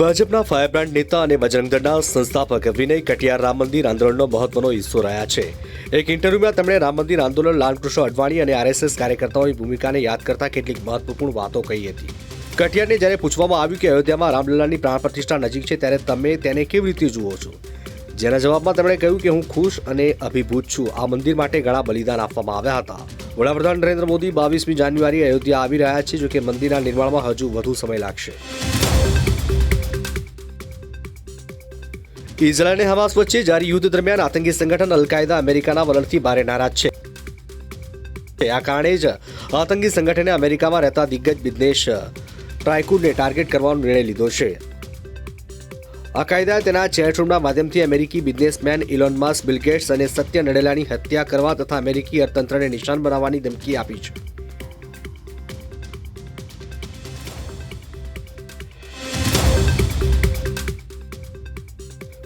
ભાજપના ફાયરબ્રાન્ડ નેતા અને બજરંગ સંસ્થાપક વિનય કટિયાર રામ મંદિર આંદોલનનો મહત્વનો હિસ્સો રહ્યા છે. એક ઇન્ટરવ્યુમાં તેમણે રામ મંદિર આંદોલન, લાલકૃષ્ણ અડવાણી અને આરએસએસ કાર્યકર્તાઓની ભૂમિકાને યાદ કરતા કેટલીક મહત્વપૂર્ણ વાતો કહી હતી. કટિયારને જ્યારે પૂછવામાં આવ્યું કે અયોધ્યામાં રામલલ્લાની પ્રાણ પ્રતિષ્ઠા નજીક છે, ત્યારે તમે તેને કેવી રીતે જુઓ છો? જેના જવાબમાં તેમણે કહ્યું કે હું ખુશ અને અભિભૂત છું. આ મંદિર માટે ઘણા બલિદાન આપવામાં આવ્યા હતા. વડાપ્રધાન નરેન્દ્ર મોદી બાવીસમી જાન્યુઆરી અયોધ્યા આવી રહ્યા છે, જોકે મંદિરના નિર્માણમાં હજુ વધુ સમય લાગશે. ઇઝરાયલ અને હમાસ વચ્ચે જારી યુદ્ધ દરમિયાન આતંકી સંગઠન અલકાયદા અમેરિકાના વલણથી ભારે નારાજ છે. આ કારણે જ આતંકી સંગઠને અમેરિકામાં રહેતા દિગ્ગજ બિઝનેસ ટ્રાયકુડને ટાર્ગેટ કરવાનો નિર્ણય લીધો છે. અકાયદાએ તેના ચેટરૂમના માધ્યમથી અમેરિકી બિઝનેસમેન ઇલોન માસ બિલ અને સત્ય નડેલાની હત્યા કરવા તથા અમેરિકી અર્થતંત્રને નિશાન બનાવવાની ધમકી આપી છે.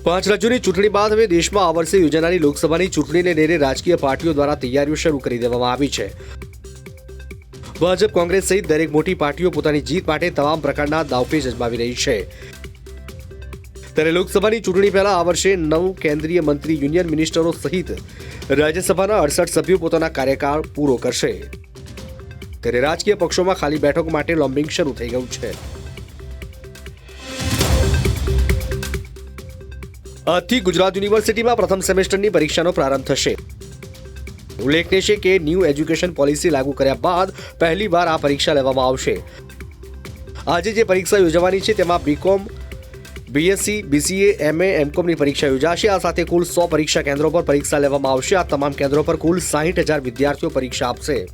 પાંચ રાજ્યોની ચૂંટણી બાદ હવે દેશમાં આ વર્ષે યોજાનારી લોકસભાની ચૂંટણીને લઈને રાજકીય પાર્ટીઓ દ્વારા તૈયારીઓ શરૂ કરી દેવામાં આવી છે. ભાજપ, કોંગ્રેસ સહિત દરેક મોટી પાર્ટીઓ પોતાની જીત માટે તમામ પ્રકારના દાવપેચ અજમાવી રહી છે. ત્યારે લોકસભાની ચૂંટણી પહેલા આ વર્ષે નવ કેન્દ્રીય મંત્રી, યુનિયન મિનિસ્ટરો સહિત રાજ્યસભાના અડસઠ સભ્યો પોતાના કાર્યકાળ પૂરો કરશે. ત્યારે રાજકીય પક્ષોમાં ખાલી બેઠકો માટે લોમ્બિંગ શરૂ થઈ ગયું છે. આજથી ગુજરાત યુનિવર્સિટીમાં પ્રથમ સેમેસ્ટરની પરીક્ષાનો પ્રારંભ થશે. ઉલ્લેખનીય છે કે ન્યૂ એજ્યુકેશન પોલિસી લાગુ કર્યા બાદ પહેલીવાર આ પરીક્ષા લેવામાં આવશે. આજે જે પરીક્ષા યોજવાની છે તેમાં બીકોમ બીએસસી બીસીએ એમએ એમકોમની પરીક્ષા યોજાશે. આ સાથે કુલ સો પરીક્ષા કેન્દ્રો પર પરીક્ષા લેવામાં આવશે. આ તમામ કેન્દ્રો પર કુલ સાહીઠ હજાર વિદ્યાર્થીઓ પરીક્ષા આપશે.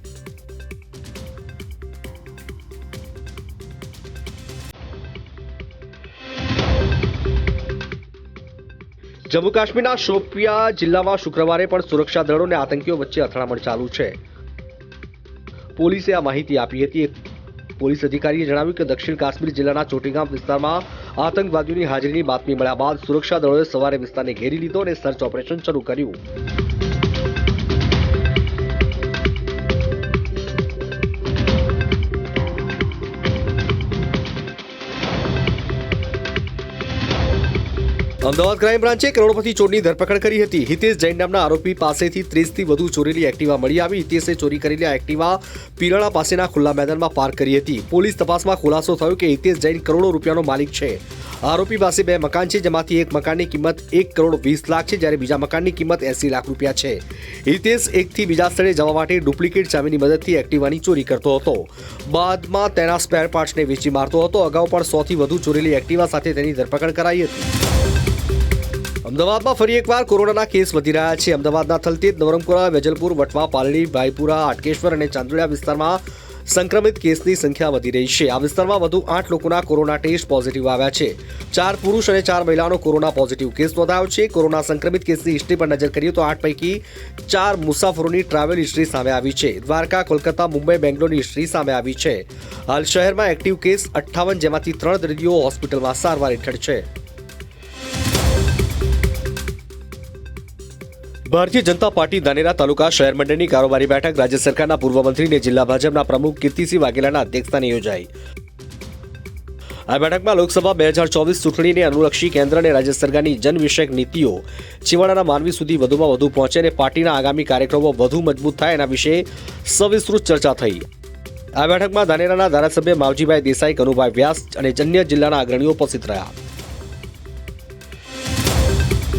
જમ્મુ કાશ્મીરના શોપિયા જિલ્લામાં શુક્રવારે પણ સુરક્ષા દળો અને આતંકીઓ વચ્ચે અથડામણ ચાલુ છે. પોલીસે આ માહિતી આપી હતી. પોલીસ અધિકારીએ જણાવ્યું કે દક્ષિણ કાશ્મીર જિલ્લાના ચોટીગામ વિસ્તારમાં આતંકવાદીઓની હાજરીની બાતમી મળ્યા બાદ સુરક્ષા દળોએ સવારે વિસ્તારને ઘેરી લીધો અને સર્ચ ઓપરેશન શરૂ કર્યું. અમદાવાદ ક્રાઇમ બ્રાન્ચે કરોડપતિ ચોરની ધરપકડ કરી હતી. હિતેશ જૈન નામના આરોપી પાસેથી ત્રીસથી વધુ ચોરેલી એક્ટિવા મળી આવી. હિતેશે ચોરી કરેલી આ એક્ટિવા પીરાણા પાસેના ખુલ્લા મેદાનમાં પાર્ક કરી હતી. પોલીસ તપાસમાં ખુલાસો થયો કે હિતેશ જૈન કરોડો રૂપિયાનો માલિક છે. આરોપી પાસે બે મકાન છે, જેમાંથી એક મકાનની કિંમત એક કરોડ વીસ લાખ છે, જ્યારે બીજા મકાનની કિંમત એસી લાખ રૂપિયા છે. હિતેશ એકથી બીજા સ્થળે જવા માટે ડુપ્લિકેટ ચાવીની મદદથી એક્ટિવાની ચોરી કરતો હતો. બાદમાં તેના સ્પેર પાર્ટ્સને વેચી મારતો હતો. અગાઉ પણ સોથી વધુ ચોરેલી એક્ટિવા સાથે તેની ધરપકડ કરાઈ હતી. અમદાવાદમાં ફરી એકવાર કોરોનાના કેસ વધી રહ્યા છે. અમદાવાદના થલતેજ નવરંગપુરા, વેજલપુર, વટવા, પાલડી, ભાઈપુરા આટકેશ્વર અને ચાંદોડિયા વિસ્તારમાં સંક્રમિત કેસની સંખ્યા વધી રહી છે. આ વિસ્તારમાં વધુ આઠ લોકોના કોરોના ટેસ્ટ પોઝિટિવ આવ્યા છે. ચાર પુરુષ અને ચાર મહિલાનો કોરોના પોઝિટિવ કેસ નોંધાયો છે. કોરોના સંક્રમિત કેસની હિસ્ટ્રી પર નજર કરીએ તો આઠ પૈકી ચાર મુસાફરોની ટ્રાવેલ હિસ્ટ્રી સામે આવી છે. દ્વારકા, કોલકાતા, મુંબઈ, બેંગ્લોરની હિસ્ટ્રી સામે આવી છે. હાલ શહેરમાં એક્ટિવ કેસ અઠ્ઠાવન જેમાંથી ત્રણ દર્દીઓ હોસ્પિટલમાં સારવાર હેઠળ છે. ભારતીય જનતા પાર્ટી ધાનેરા તાલુકા શહેર મંડળની કારોબારી બેઠક રાજ્ય સરકારના પૂર્વ મંત્રી અને જિલ્લા ભાજપના પ્રમુખ કીર્તિસિંહ વાઘેલાના અધ્યક્ષસ્થાને યોજાઈ. આ બેઠકમાં લોકસભા બે હજાર ચોવીસ ચૂંટણીને અનુલક્ષી કેન્દ્ર અને રાજ્ય સરકારની જન વિષયક નીતિઓ છેવાડાના માનવી સુધી વધુમાં વધુ પહોંચે અને પાર્ટીના આગામી કાર્યક્રમો વધુ મજબૂત થાય એના વિશે સવિસ્તૃત ચર્ચા થઈ. આ બેઠકમાં ધાનેરાના ધારાસભ્ય માવજીભાઈ દેસાઈ, કનુભાઈ વ્યાસ અને અન્ય જિલ્લાના અગ્રણીઓ ઉપસ્થિત રહ્યા.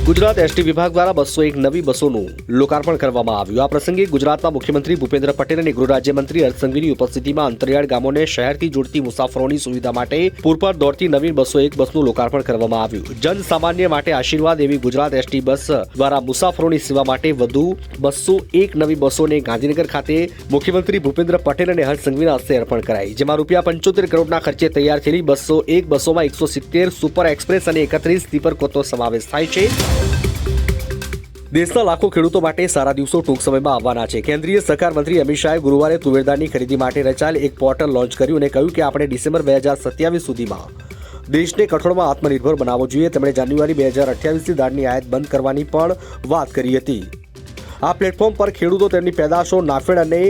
ગુજરાત એસટી વિભાગ દ્વારા બસો એક નવી બસોનું લોકાર્પણ કરવામાં આવ્યું. આ પ્રસંગે ગુજરાતના મુખ્યમંત્રી ભૂપેન્દ્ર પટેલ અને ગૃહ રાજ્યમંત્રી ઉપસ્થિતિમાં અંતરિયાળ ગામોને શહેરથી જોડતી મુસાફરોની સુવિધા માટે પૂરપાટ દોડતી નવી બસો એક બસનું લોકાર્પણ કરવામાં આવ્યું. જન સામાન્ય માટે આશીર્વાદ એવી ગુજરાત એસટી બસ દ્વારા મુસાફરોની સેવા માટે વધુ બસો એક નવી બસોને ગાંધીનગર ખાતે મુખ્યમંત્રી ભૂપેન્દ્ર પટેલ અને હર્ષસંઘવીના હસ્તે અર્પણ કરાઈ. જેમાં રૂપિયા પંચોતેર કરોડના ખર્ચે તૈયાર થયેલી બસો એક બસોમાં એકસો સિત્તેર સુપર એક્સપ્રેસ અને એકત્રીસ સ્લીપર કોચનો સમાવેશ થાય છે. દેશના લાખો ખેડૂતો માટે સારા દિવસો ટૂંક સમયમાં આવવાના છે. કેન્દ્રીય સહકાર મંત્રી અમિત શાહે ગુરુવારે તુવેરદારની ખરીદી માટે રચાયેલ એક પોર્ટલ લોન્ચ કર્યું અને કહ્યું કે આપણે ડિસેમ્બર બે હજાર સત્યાવીસ સુધીમાં દેશને કઠોળમાં આત્મનિર્ભર બનાવવો જોઈએ. તેમણે જાન્યુઆરી બે હજાર અઠ્યાવીસથી દાળની આયાત બંધ કરવાની પણ વાત કરી હતી. આ પ્લેટફોર્મ પર ખેડૂતો તેમની પેદાશો, નાફેડ અને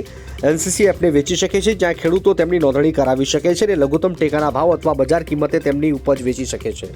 એનસીસી એપને વેચી શકે છે, જ્યાં ખેડૂતો તેમની નોંધણી કરાવી શકે છે અને લઘુત્તમ ટેકાના ભાવ અથવા બજાર કિંમતે તેમની ઉપજ વેચી શકે છે.